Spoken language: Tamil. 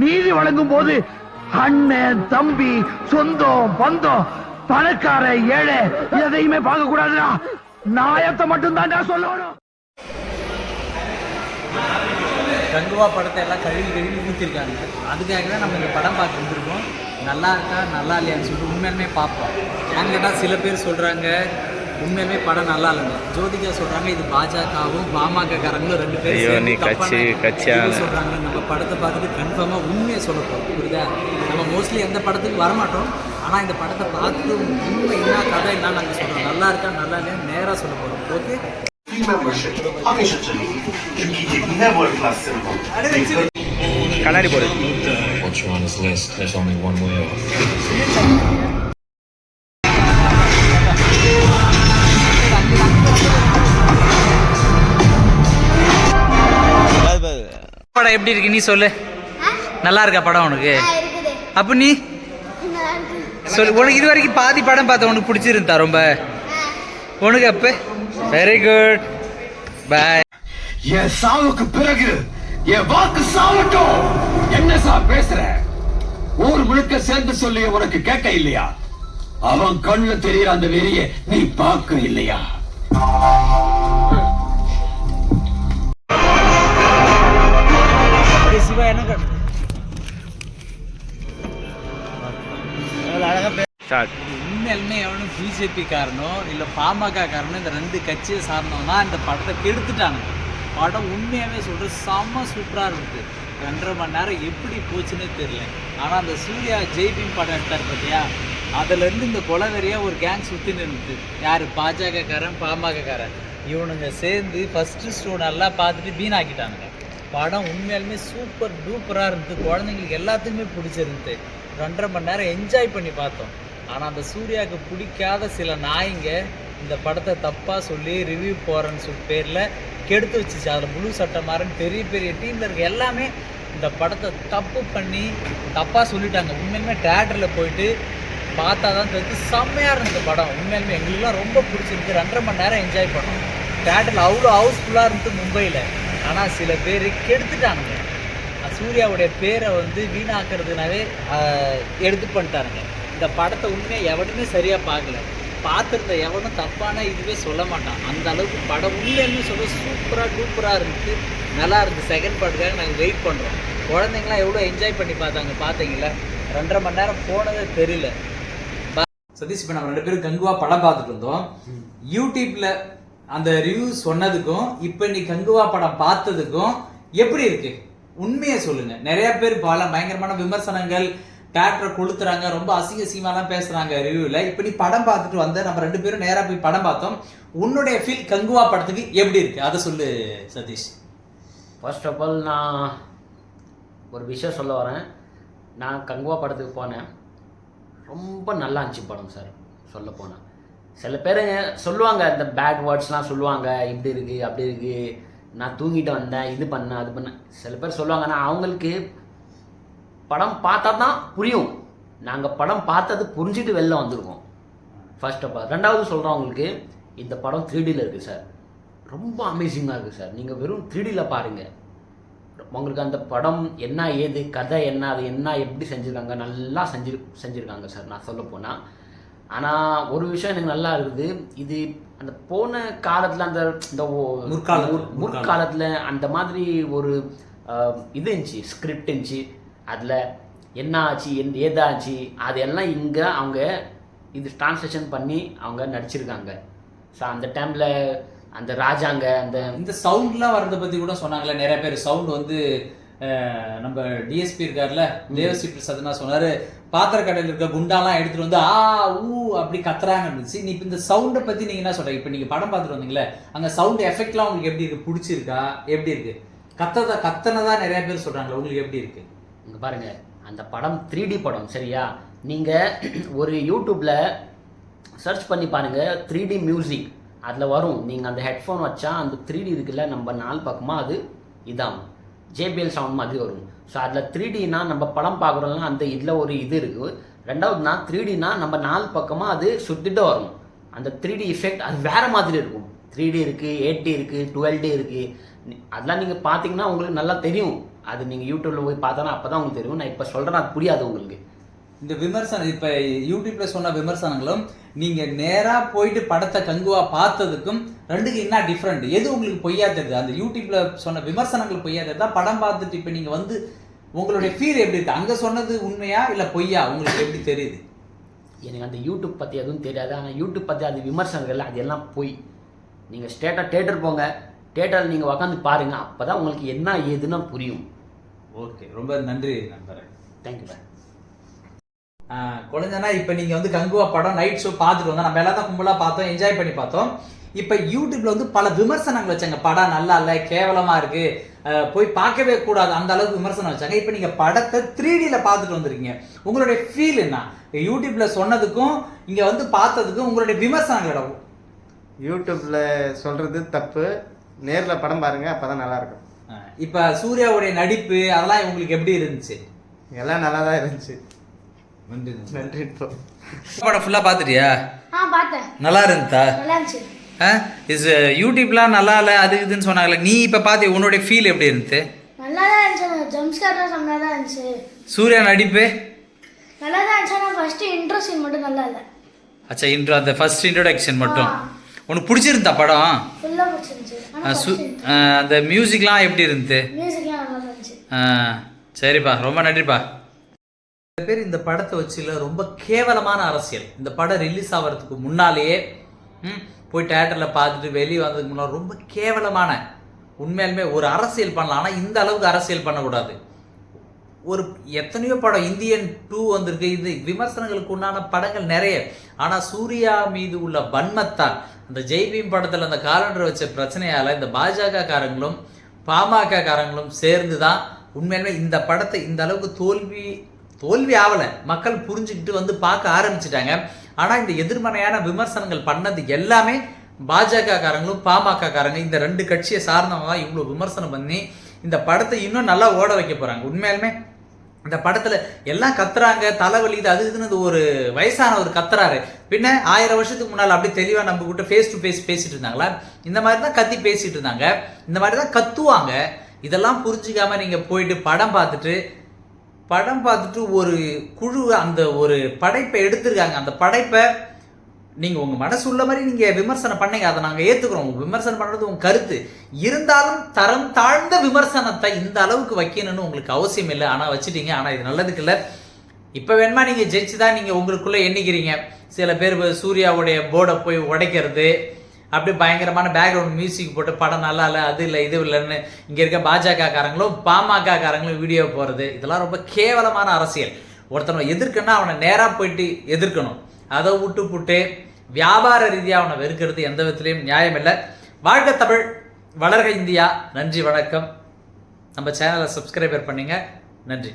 நீதி வழங்கும் போது அண்ணன் தம்பி சொந்தம் பந்தம் பணக்கார ஏழை எதையுமே பார்க்க கூடாதுடா. நாயத்தை மட்டும்தான் சொல்லணும். கங்குவா படத்தை எல்லாம் கழுவி கழுவி ஊற்றிருக்காங்க அதுக்காக தான் நம்ம இந்த படம் பார்க்க வந்திருக்கோம். நல்லா இருக்கா நல்லா இல்லையான்னு சொல்லிட்டு உண்மையுமே பார்ப்போம். ஏன்னு கேட்டால் சில பேர் சொல்கிறாங்க உண்மையுமே படம் நல்லா இல்லைங்க. ஜோதிகா சொல்கிறாங்க இது பாஜகவும் பாமக காரங்களும் ரெண்டு பேரும் ஐயோ, நீ கட்சி, கட்சியான. இது சொல்கிறாங்க நம்ம படத்தை பார்த்துட்டு கன்ஃபார்மாக உண்மையை சொல்ல போகிறோம் புரியுதா? நம்ம மோஸ்ட்லி எந்த படத்துக்கு வரமாட்டோம். ஆனால் இந்த படத்தை பார்த்துட்டு உண்மை என்ன கதை என்ன நாங்கள் சொல்கிறோம் நல்லா இருக்கா நல்லா இல்லையா நேராக சொல்ல போகிறோம் ஓகே free membership படம் எப்படி இருக்கு? நீ சொல்லு. நல்லா இருக்கா படம் உனக்கு? இருக்குது. அப்ப நீ? சொல்லு உனக்கு இது வரைக்கும் பாதி படம் பார்த்த உனக்கு பிடிச்சிருந்தா ரொம்ப? உனக்கு அப்ப? வெரி குட் பாய் என் சாவுக்கு பிறகு என் வாக்கு சாவட்டும். என்ன சார் பேசுற? ஊர் முழுக்க சேர்ந்து சொல்லி உனக்கு கேட்க இல்லையா? அவன் கண்ணுல தெரியற அந்த வெறிய நீ பார்க்க இல்லையா? சிவா என்ன ஸ்டார்ட் உண்மையாலுமே எவனும் பிஜேபி காரனோ இல்லை பாமக காரனோ இந்த ரெண்டு கட்சியை சார்ந்தவனா இந்த படத்தை கெடுத்துட்டானுங்க படம் உண்மையாகவே சொல்கிறது செம்ம சூப்பராக இருந்தது. ரெண்டரை மணி நேரம் எப்படி போச்சுன்னே தெரியல. ஆனால் அந்த சூர்யா ஜெய்பீம் படம் எடுத்தார் பார்த்தியா அதுலேருந்து இந்த கொலவெறியாக ஒரு கேங் சுற்றி நின்றுது யார்? பாஜக காரன் பாமக காரன். இவனுங்க சேர்ந்து ஃபஸ்ட்டு ஷோ நல்லா பார்த்துட்டு வீணாக்கிட்டானுங்க. படம் உண்மையாலுமே சூப்பர் டூப்பராக இருந்தது. குழந்தைங்களுக்கு எல்லாத்துக்குமே பிடிச்சிருந்தது. ரெண்டரை மணி நேரம் என்ஜாய் பண்ணி பார்த்தோம். ஆனால் அந்த சூர்யாவுக்கு பிடிக்காத சில நாய்ங்க இந்த படத்தை தப்பாக சொல்லி ரிவ்யூ போகிறேன்னு சொல்லி பேரில் கெடுத்து வச்சுச்சு. அதில் முழு சட்டமாறன் பெரிய பெரிய டீமில் இருக்க எல்லாமே இந்த படத்தை தப்பு பண்ணி தப்பாக சொல்லிட்டாங்க. உண்மையிலுமே தேட்டரில் போயிட்டு பார்த்தா தான் தெரிஞ்சு செம்மையாக இருந்தது படம். உண்மையிலுமே எங்களுக்குலாம் ரொம்ப பிடிச்சிருக்கு ரெண்டரை மணி நேரம் என்ஜாய் பண்ணோம். தேட்டரில் அவ்வளோ ஹவுஸ்ஃபுல்லாக இருந்தது மும்பையில். ஆனால் சில பேர் கெடுத்துட்டானுங்க. சூர்யாவுடைய பேரை வந்து வீணாக்குறதுனாவே எடுத்து பண்ணிட்டானுங்க. இந்த படத்தை உண்மையாக எவனுமே சரியாக பார்க்கல. பார்த்துருந்த எவனும் தப்பான இதுவே சொல்ல மாட்டான். அந்த அளவுக்கு படம் உண்மையுமே சொல்ல சூப்பராக டூப்பராக இருந்துச்சு. நல்லா இருந்துச்சு. செகண்ட் பார்ட்டுக்காக நாங்கள் வெயிட் பண்ணுறோம் குழந்தைங்களாம் எவ்வளோ என்ஜாய் பண்ணி பார்த்தாங்க பார்த்தீங்களா? ரெண்டரை மணி நேரம் போனதே தெரியல. சதீஷ் இப்போ நம்ம ரெண்டு பேரும் கங்குவா படம் பார்த்துட்டு இருந்தோம். யூடியூப்ல அந்த ரிவ்யூ சொன்னதுக்கும் இப்போ நீ கங்குவா படம் பார்த்ததுக்கும் எப்படி இருக்கு? உண்மையை சொல்லுங்க. நிறைய பேர் பல பயங்கரமான விமர்சனங்கள் தேட்டரை கொளுத்துறாங்க ரொம்ப அசிங்க அசிங்கமாலாம் பேசுறாங்க ரிவ்யூவில் இப்போ நீ படம் பார்த்துட்டு வந்த நம்ம ரெண்டு பேரும் நேராக போய் படம் பார்த்தோம். உன்னுடைய ஃபீல் கங்குவா படத்துக்கு எப்படி இருக்கு? அதை சொல்லு சதீஷ். ஃபர்ஸ்ட் ஆஃப் ஆல் நான் ஒரு விஷயம் சொல்ல வரேன். நான் கங்குவா படத்துக்கு போனேன். ரொம்ப நல்லா இருந்துச்சு படம் சார். சொல்ல போனேன் சில பேர் சொல்லுவாங்க இந்த பேட் வேர்ட்ஸ்லாம் சொல்லுவாங்க இப்படி இருக்குது அப்படி இருக்குது நான் தூங்கிட்டு வந்தேன் இது பண்ணேன் அது பண்ணேன். சில பேர் சொல்லுவாங்க ஆனால் அவங்களுக்கு படம் பார்த்தா தான் புரியும். நாங்கள் படம் பார்த்தது புரிஞ்சுட்டு வெளில வந்திருக்கோம். ஃபர்ஸ்ட் ஆஃப் ஆல் ரெண்டாவது சொல்கிறோம் அவங்களுக்கு இந்த படம் த்ரீடியில் இருக்குது சார் ரொம்ப அமேசிங்காக இருக்குது சார் நீங்கள் வெறும் த்ரீடியில் பாருங்கள் உங்களுக்கு அந்த படம் என்ன ஏது கதை என்ன அது என்ன எப்படி செஞ்சுருக்காங்க நல்லா செஞ்சு செஞ்சுருக்காங்க சார் நான் சொல்ல போனால் ஆனால் ஒரு விஷயம் எனக்கு நல்லா இருக்குது. இது அந்த போன காலத்தில் அந்த இந்த முற்காலத்தில் அந்த மாதிரி ஒரு இது இருந்துச்சு ஸ்கிரிப்ட் இருந்துச்சு. அதில் என்ன ஆச்சு என் ஏதாச்சு அதெல்லாம் இங்கே அவங்க இது டிரான்ஸ்லேஷன் பண்ணி அவங்க நடிச்சிருக்காங்க. ஸோ அந்த டைமில் அந்த ராஜாங்க அந்த இந்த சவுண்ட்லாம் வர்றதை பத்தி கூட சொன்னாங்களே நிறைய பேர். சவுண்ட் வந்து நம்ம டிஎஸ்பி இருக்கார்ல தேவஸ்ரீ பிரசாத்னா சொன்னாரு. பாத்திர கடையில் இருக்க குண்டாலாம் எடுத்துட்டு வந்து ஆ ஊ அப்படி கத்துறாங்க இருந்துச்சு. நீ இப்ப இந்த சவுண்டை பத்தி நீங்க என்ன சொல்றீங்க இப்ப நீங்க படம் பார்த்துட்டு வந்தீங்களே அங்க சவுண்ட் எஃபெக்ட்லாம் உங்களுக்கு எப்படி இருக்கு? பிடிச்சிருக்கா? எப்படி இருக்கு? கத்ததா கத்தனதா நிறைய பேர் சொல்றாங்களே உங்களுக்கு எப்படி இருக்கு? இங்கே பாருங்க அந்த படம் த்ரீ டி படம் சரியா? நீங்கள் ஒரு யூடியூப்பில் சர்ச் பண்ணி பாருங்க த்ரீ டி மியூசிக் அதில் வரும். நீங்கள் அந்த ஹெட்ஃபோன் வச்சா அந்த த்ரீ டி இருக்குல்ல நம்ம நாள் பக்கமாக அது இதாகும். ஜேபிஎல் சவுண்ட் மாதிரி வரும். ஸோ அதில் த்ரீ டினா நம்ம படம் பார்க்குறோம்னா அந்த இதில் ஒரு இது இருக்குது ரெண்டாவதுனா த்ரீ டினா நம்ம நாலு பக்கமாக அது சுற்றிட்டு வரும். அந்த த்ரீ டி எஃபெக்ட் அது வேறு மாதிரி இருக்கும். த்ரீ டி இருக்குது எயிட் டி இருக்குது டுவெல் டி இருக்குது அதெல்லாம் நீங்கள் பார்த்தீங்கன்னா உங்களுக்கு நல்லா தெரியும். அது நீங்கள் யூடியூப்பில் போய் பார்த்தோன்னா அப்போ தான் உங்களுக்கு தெரியும். நான் இப்போ சொல்கிறேன் அது புரியாது உங்களுக்கு. இந்த விமர்சனம் இப்ப யூடியூப்ல சொன்ன விமர்சனங்களும் நீங்க நேரா போயிட்டு படத்தை கங்குவா பார்த்ததுக்கும் ரெண்டுக்கு என்ன டிஃப்ரெண்ட் எது உங்களுக்கு பொய்யா தெரியுது? அந்த யூடியூப்ல சொன்ன விமர்சனங்கள் பொய்யா தெரியுதா? படம் பார்த்துட்டு இப்ப நீங்க வந்து உங்களுடைய ஃபீல் எப்படி இருக்கு? அங்க சொன்னது உண்மையா இல்ல பொய்யா? உங்களுக்கு எப்படி தெரியுது? எனக்கு அந்த யூடியூப் பற்றி எதுவும் தெரியாது. ஆனால் யூடியூப் பற்றி அது விமர்சனங்கள் அது எல்லாம் போய். நீங்கள் ஸ்டேட்டாக தேட்டர் போங்க. தேட்டரில் நீங்கள் உக்காந்து பாருங்கள் அப்போ தான் உங்களுக்கு என்ன ஏதுன்னு புரியும். ஓகே ரொம்ப நன்றி நண்பரே. தேங்க்யூ பாய் குழந்தைனா இப்போ நீங்கள் வந்து கங்குவா படம் நைட் ஷோ பார்த்துட்டு வந்தோம் நம்ம எல்லாம் தான் கும்பலாக பார்த்தோம் என்ஜாய் பண்ணி பார்த்தோம். இப்போ யூடியூப்ல வந்து பல விமர்சனங்கள் வச்சாங்க. படம் நல்லா இல்லை கேவலமாக இருக்கு. அஹ் போய் பார்க்கவே கூடாது. அந்த அளவுக்கு விமர்சனம் வச்சாங்க. இப்போ நீங்கள் படத்தை த்ரீ டியில் பார்த்துட்டு வந்திருக்கீங்க. உங்களுடைய ஃபீல் என்ன? யூடியூப்ல சொன்னதுக்கும் இங்கே வந்து பார்த்ததுக்கும் உங்களுடைய விமர்சனங்களோட யூடியூப்ல சொல்றது தப்பு. நேர்ல படம் பாருங்க அப்பதான் நல்லா இருக்கும். இப்போ சூர்யாவுடைய நடிப்பு அதெல்லாம் உங்களுக்கு எப்படி இருந்துச்சு? எல்லாம் நல்லா தான் இருந்துச்சு. நன்றி நன்றி படம் ஃபுல்லாக பார்த்துட்டியா? நல்லா இருந்துதா? நல்லா இருந்துச்சு. இஸ் யூடியூப்லாம் நல்லா இல்லை அது இதுன்னு சொன்னாங்கல்ல நீ இப்போ பார்த்து உன்னுடைய ஃபீல் எப்படி இருந்துச்சு நல்லா தான் இருந்துச்சு ஜம்ஸ்கார்லாம் செம்மையாக தான் இருந்துச்சு. சூர்யா நடிப்பு? நல்லா தான் இருந்துச்சு ஆனால் ஃபஸ்ட்டு இன்ட்ரோ சீன் மட்டும் நல்லா இல்லை. அச்சா இன்ட்ரோ அந்த ஃபர்ஸ்ட் இன்ட்ரோடக்ஷன் மட்டும். உனக்கு பிடிச்சிருந்தா படம்? அந்த மியூசிக்லாம் எப்படி இருந்துச்சு. நல்லா சரிப்பா ரொம்ப நன்றிப்பா. சில பேர் இந்த படத்தை வச்சுல ரொம்ப கேவலமான அரசியல். இந்த படம் ரிலீஸ் ஆகிறதுக்கு முன்னாலேயே போய் தேட்டரில் பார்த்துட்டு வெளியே வந்ததுக்கு முன்னால் ரொம்ப கேவலமான உண்மையாலுமே ஒரு அரசியல் பண்ணலாம். ஆனால் இந்த அளவுக்கு அரசியல் பண்ணக்கூடாது. ஒரு எத்தனையோ படம் இந்தியன் டூ வந்திருக்கு. இது விமர்சனங்களுக்கு உண்டான படங்கள் நிறைய. ஆனால் சூர்யா மீது உள்ள வன்மத்தால் அந்த ஜெய்பீம் படத்தில் அந்த காலண்டர் வச்ச பிரச்சனையால் இந்த பாஜக காரங்களும் பாமக காரங்களும் சேர்ந்து தான் உண்மையிலுமே இந்த படத்தை இந்த அளவுக்கு தோல்வி தோல்வி ஆகலை மக்கள் புரிஞ்சுக்கிட்டு வந்து பார்க்க ஆரம்பிச்சிட்டாங்க. ஆனால் இந்த எதிர்மறையான விமர்சனங்கள் பண்ணது எல்லாமே பாஜக காரங்களும் பாமக காரங்க இந்த ரெண்டு கட்சியை சார்ந்தவங்க தான் இவ்வளோ விமர்சனம் பண்ணி இந்த படத்தை இன்னும் நல்லா ஓட வைக்க போகிறாங்க உண்மையாலுமே இந்த படத்தில் எல்லாம் கத்துறாங்க தலைவலி இது அது இதுன்னு இது ஒரு கத்துறாரு. பின்ன ஆயிரம் வருஷத்துக்கு முன்னால் அப்படியே தெளிவாக நம்ம கிட்ட ஃபேஸ் டு ஃபேஸ் பேசிட்டு இருந்தாங்களா? இந்த மாதிரி தான் கத்தி பேசிட்டு இருந்தாங்க. இந்த மாதிரி தான் கத்துவாங்க. இதெல்லாம் புரிஞ்சுக்காம நீங்கள் போயிட்டு படம் பார்த்துட்டு படம் பார்த்துட்டு ஒரு குழு அந்த ஒரு படைப்பை எடுத்திருக்காங்க. அந்த படைப்பை நீங்கள் உங்கள் மனசு உள்ள மாதிரி நீங்கள் விமர்சனம் பண்ணீங்க. அதை நாங்கள் ஏற்றுக்குறோம் விமர்சனம் பண்ணுறது உங்கள் கருத்து. இருந்தாலும் தரம் தாழ்ந்த விமர்சனத்தை இந்த அளவுக்கு வைக்கணும்னு உங்களுக்கு அவசியம் இல்லை. ஆனால் வச்சுட்டீங்க. ஆனால் இது நல்லதுக்கு இல்லை. இப்போ வேணுமா நீங்கள் ஜெயிச்சு தான் நீங்கள் உங்களுக்குள்ளே எண்ணிக்கிறீங்க. சில பேர் சூர்யாவுடைய போர்டை போய் உடைக்கிறது. அப்படியே பயங்கரமான பேக்ரவுண்ட் மியூசிக் போட்டு படம் நல்லா இல்லை அது இல்லை இது இல்லைன்னு இங்கே இருக்க பாஜக காரங்களும் பாமக காரங்களும் வீடியோ போகிறது இதெல்லாம் ரொம்ப கேவலமான அரசியல். ஒருத்தனை எதிர்க்கன்னா அவனை நேராக போயிட்டு எதிர்க்கணும். அதை விட்டு புட்டு வியாபார ரீதியாக அவனை வெறுக்கிறது எந்த விதத்துலையும் நியாயம் இல்லை. வாழ்க தமிழ் வளர்க இந்தியா. நன்றி வணக்கம். நம்ம சேனலை சப்ஸ்கிரைபர் பண்ணுங்கள் நன்றி.